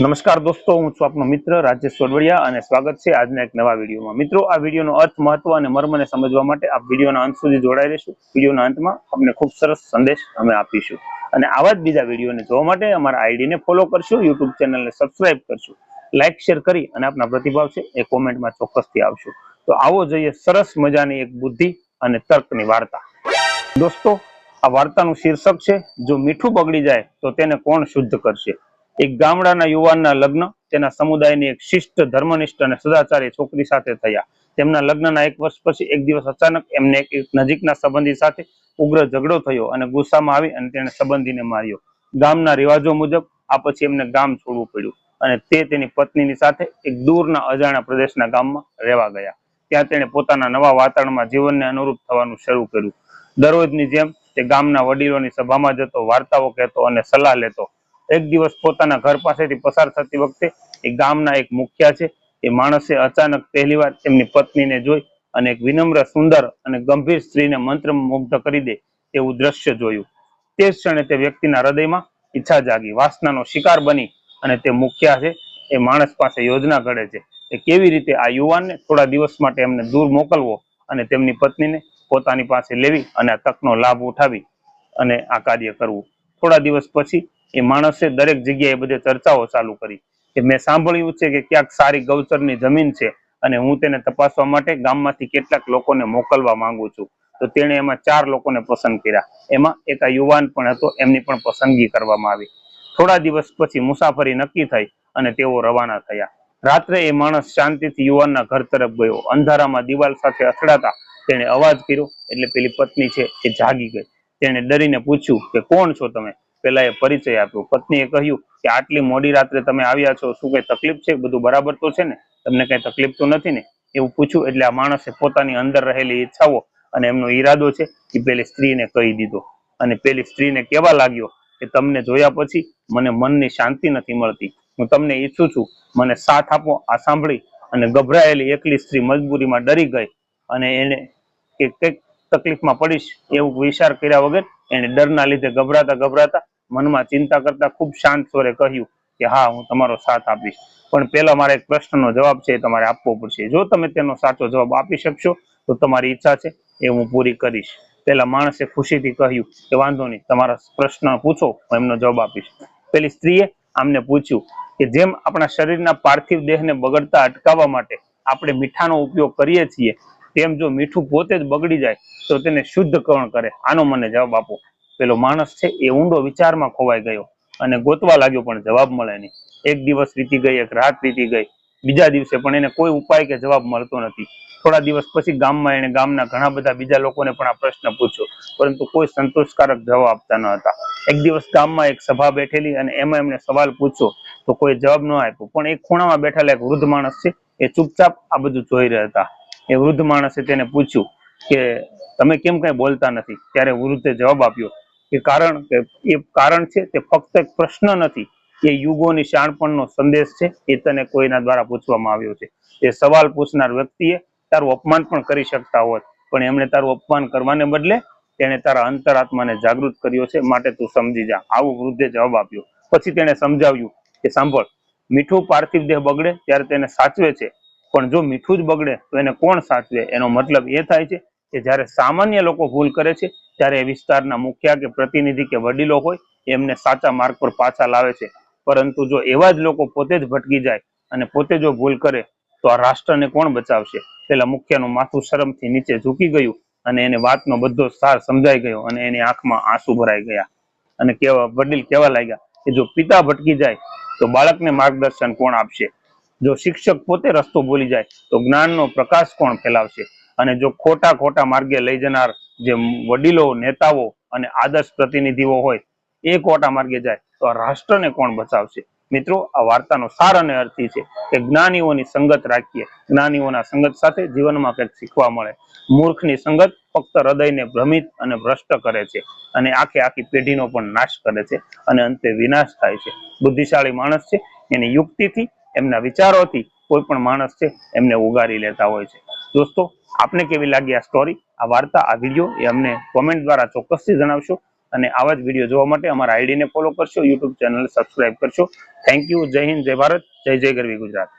નમસ્કાર દોસ્તો, હું છું આપનો મિત્ર રાજેશ સોડવડિયા અને સ્વાગત છે આજના એક નવા વિડીયોમાં. મિત્રો, આ વિડીયોનો અર્થ, મહત્વ અને મર્મને સમજવા માટે આ વિડીયોના અંત સુધી જોડાઈ રહેશું. વિડીયોના અંતમાં આપને ખૂબ સરસ સંદેશ અમે આપીશું. અને આવા જ બીજા વિડીયોને જોવા માટે અમારા આઈડીને ફોલો કરશું, યુટ્યુબ ચેનલને સબસ્ક્રાઇબ કરશું લાઇક શેર કરી અને આપના પ્રતિભાવ છે એ કોમેન્ટમાં ચોક્કસથી આવશો. તો આવો જોઈએ સરસ મજાની એક બુદ્ધિ અને તર્કની વાર્તા. દોસ્તો, આ વાર્તાનું શીર્ષક છે, જો મીઠું બગડી જાય તો તેને કોણ શુદ્ધ કરશે? એક ગામડાના યુવાનના લગ્ન, તેના સમુદાયની એક શિષ્ટ, ધર્મનિષ્ઠ અને સદાચારી છોકરી સાથે થયા. તેમના લગ્નના એક વર્ષ પછી એક દિવસ અચાનક એમને એક નજીકના સંબંધી સાથે ઉગ્ર ઝઘડો થયો અને ગુસ્સામાં આવી અને તેણે સંબંધીને માર્યો. ગામના રિવાજો મુજબ આ પછી એમને ગામ છોડવું પડ્યું અને તે તેની પત્નીની સાથે એક દૂરના અજાણ્યા પ્રદેશના ગામમાં રહેવા ગયા. ત્યાં તેણે પોતાના નવા વાતાવરણમાં જીવનને અનુરૂપ થવાનું શરૂ કર્યું. દરરોજની જેમ તે ગામના વડીલોની સભામાં જતો, વાર્તાઓ કહેતો અને સલાહ લેતો એક દિવસ પોતાના ઘર પાસેથી પસાર થતી વખતે એ ગામના એક મુખ્યા છે, એ માણસે અચાનક પહેલીવાર તેમની પત્નીને જોઈ અને એક વિનમ્ર, સુંદર અને ગંભીર સ્ત્રીને મંત્રમુગ્ધ કરી દે તેવું દ્રશ્ય જોયું. તે ક્ષણે તે વ્યક્તિના હૃદયમાં ઈચ્છા જાગી, વાસનાનો શિકાર બની અને તે મુખ્યા છે, એ માણસ પાસે યોજના ઘડે છે એ કેવી રીતે આ યુવાનને થોડા દિવસ માટે એમને દૂર મોકલવો અને તેમની પત્નીને પોતાની પાસે લેવી અને આ તકનો લાભ ઉઠાવી અને આ કાર્ય કરવું. થોડા દિવસ પછી એ માણસે દરેક જગ્યાએ બધે ચર્ચાઓ ચાલુ કરી કે મેં સાંભળ્યું છે કે ક્યાંક સારી ગૌચરની જમીન છે અને હું તેને તપાસવા માટે ગામમાંથી કેટલાક લોકોને મોકલવા માંગુ છું. તો તેણે એમાં ચાર લોકોને પસંદ કર્યા. એમાં એક યુવાન પણ હતો, એમની પણ પસંદગી કરવામાં આવી. થોડા દિવસ પછી મુસાફરી નક્કી થઈ અને તેઓ રવાના થયા. રાત્રે એ માણસ શાંતિથી યુવાનના ઘર તરફ ગયો. અંધારામાં દિવાલ સાથે અથડાતા તેણે અવાજ કર્યો, એટલે પેલી પત્ની છે એ જાગી ગઈ. તેણે ડરીને પૂછ્યું કે કોણ છો તમે? પેલા એ પરિચય આપ્યો. પત્નીએ કહ્યું કે આટલી મોડી રાત્રે તમે આવ્યા છો, શું કઈ તકલીફ છે? બધું બરાબર તો છે ને? તમને કઈ તકલીફ તો નથી ને? એવું પૂછ્યું એટલે આ માણસે પોતાની અંદર રહેલી ઈચ્છાઓ અને એમનો ઈરાદો છે એ પેલી સ્ત્રીને કહી દીધો. અને પેલી સ્ત્રીને કેવા લાગ્યો કે તમને જોયા પછી મને મનની શાંતિ નથી મળતી. હું તમને ઈચ્છું છું, મને સાથ આપો, આ સાંભળી. અને ગભરાયેલી એકલી સ્ત્રી મજબૂરીમાં ડરી ગઈ. અને એને કે કંઈક તકલીફમાં પડીશ એવું વિચાર કર્યા વગર એને ડરના લીધે ગભરાતા ગભરાતા મનમાં ચિંતા કરતા ખૂબ શાંત સ્વરે કહ્યું કે હા, હું તમારો સાથ આપીશ. પણ પહેલા મારે એક પ્રશ્નનો જવાબ છે તમારે આપવો પડશે. જો તમે તેનો સાચો જવાબ આપી શકશો, તો તમારી ઈચ્છા છે એ હું પૂરી કરીશ. પેલા માણસે ખુશીથી કહ્યું કે વાંધો નહીં, તમારા પ્રશ્ન પૂછો, હું એમનો જવાબ આપીશ. પેલી સ્ત્રીએ આમને પૂછ્યું કે જેમ આપણા શરીરના પાર્થિવ દેહને બગડતા અટકાવવા માટે આપણે મીઠાનો ઉપયોગ કરીએ છીએ, તેમ જો મીઠું પોતે જ બગડી જાય, તો તેને શુદ્ધ કોણ કરે. આનો મને જવાબ આપો. પેલો માણસ છે એ ઊંડો વિચારમાં ખોવાઈ ગયો અને ગોતવા લાગ્યો, પણ જવાબ મળે નહીં. એક દિવસ વીતી ગઈ, એક રાત વીતી ગઈ. બીજા દિવસે પણ એને કોઈ ઉપાય કે જવાબ મળતો નથી. થોડા દિવસ પછી ગામમાં એને ગામના ઘણા બધા બીજા લોકોને પણ આ પ્રશ્ન પૂછ્યો, પરંતુ કોઈ સંતોષકારક જવાબ આપતા ન હતા. એક દિવસ ગામમાં એક સભા બેઠેલી અને એમાં એમને સવાલ પૂછ્યો, તો કોઈ જવાબ ન આપ્યો. પણ એક ખૂણામાં બેઠેલા એક વૃદ્ધ માણસ છે, એ ચૂપચાપ આ બધું જોઈ રહ્યા હતા. એ વૃદ્ધ માણસે તેને પૂછ્યું કે, તમે કેમ કઈ બોલતા નથી? ત્યારે વૃદ્ધે જવાબ આપ્યો કારણ કે, એ કારણ છે તે ફક્ત એક પ્રશ્ન નથી. એ યુગોની શાણપણનો સંદેશ છે, એ તને કોઈના દ્વારા પૂછવામાં આવ્યો છે. એ સવાલ પૂછનાર વ્યક્તિએ તારું અપમાન પણ કરી શકતા હોત, પણ એમણે તારું અપમાન કરવાને બદલે તેણે તારા અંતરાત્માને જાગૃત કર્યો છે. માટે તું સમજી જા. આવું વૃદ્ધે જવાબ આપ્યો. પછી તેણે સમજાવ્યું કે, સાંભળ, મીઠું પાર્થિવ દેહ બગડે ત્યારે તેને સાચવે છે. પણ જો મીઠું જ બગડે તો એને કોણ સાચવે? એનો મતલબ એ થાય છે કે જ્યારે સામાન્ય લોકો ભૂલ કરે છે, ત્યારે એ વિસ્તારના મુખિયા કે પ્રતિનિધિ કે વડીલો હોય, એમને સાચા માર્ગ પર પાછા લાવે છે. પરંતુ જો એવા જ લોકો પોતે જ ભટકી જાય અને પોતે જો ભૂલ કરે, તો આ રાષ્ટ્રને કોણ બચાવશે? પેલા મુખિયાનું માથું શરમથી નીચે ઝૂકી ગયું અને એને વાતનો બધો સાર સમજાઈ ગયો અને એની આંખમાં આંસુ ભરાઈ ગયા. અને કેવા, વડીલ કહેવા લાગ્યા કે જો પિતા ભટકી જાય, તો બાળકને માર્ગદર્શન કોણ આપશે? જો શિક્ષક પોતે રસ્તો ભૂલી જાય, તો જ્ઞાનનો પ્રકાશ કોણ ફેલાવશે? અને જો ખોટા ખોટા માર્ગે લઈ જનાર જે વડીલો, નેતાઓ અને આદર્શ પ્રતિનિધિઓ હોય, એ ખોટા માર્ગે જાય, તો રાષ્ટ્રને કોણ બચાવશે? મિત્રો, આ વાર્તાનો સાર અને અર્થ છે કે જ્ઞાનીઓની સંગત રાખીએ. જ્ઞાનીઓના સંગત સાથે જીવનમાં કંઈક શીખવા મળે. મૂર્ખની સંગત ફક્ત હૃદયને ભ્રમિત અને ભ્રષ્ટ કરે છે અને આખે આખી પેઢીનો પણ નાશ કરે છે અને અંતે વિનાશ થાય છે. બુદ્ધિશાળી માણસ છે, એની યુક્તિથી, એમના વિચારોથી કોઈ પણ માણસ છે, એમને ઉગારી લેતા હોય છે. દોસ્તો આપને કેવી લાગી આ સ્ટોરી આ વાર્તા, આ વીડિયો એ અમને કોમેન્ટ દ્વારા ચોક્કસથી જણાવશો અને આવા જ વીડિયો જોવા માટે અમારા આઈડીને ફોલો કરશો યુટ્યુબ ચેનલ સબસ્ક્રાઇબ કરશો. થેન્ક યુ જય હિન્દ, જય ભારત, જય જય ગરવી ગુજરાત.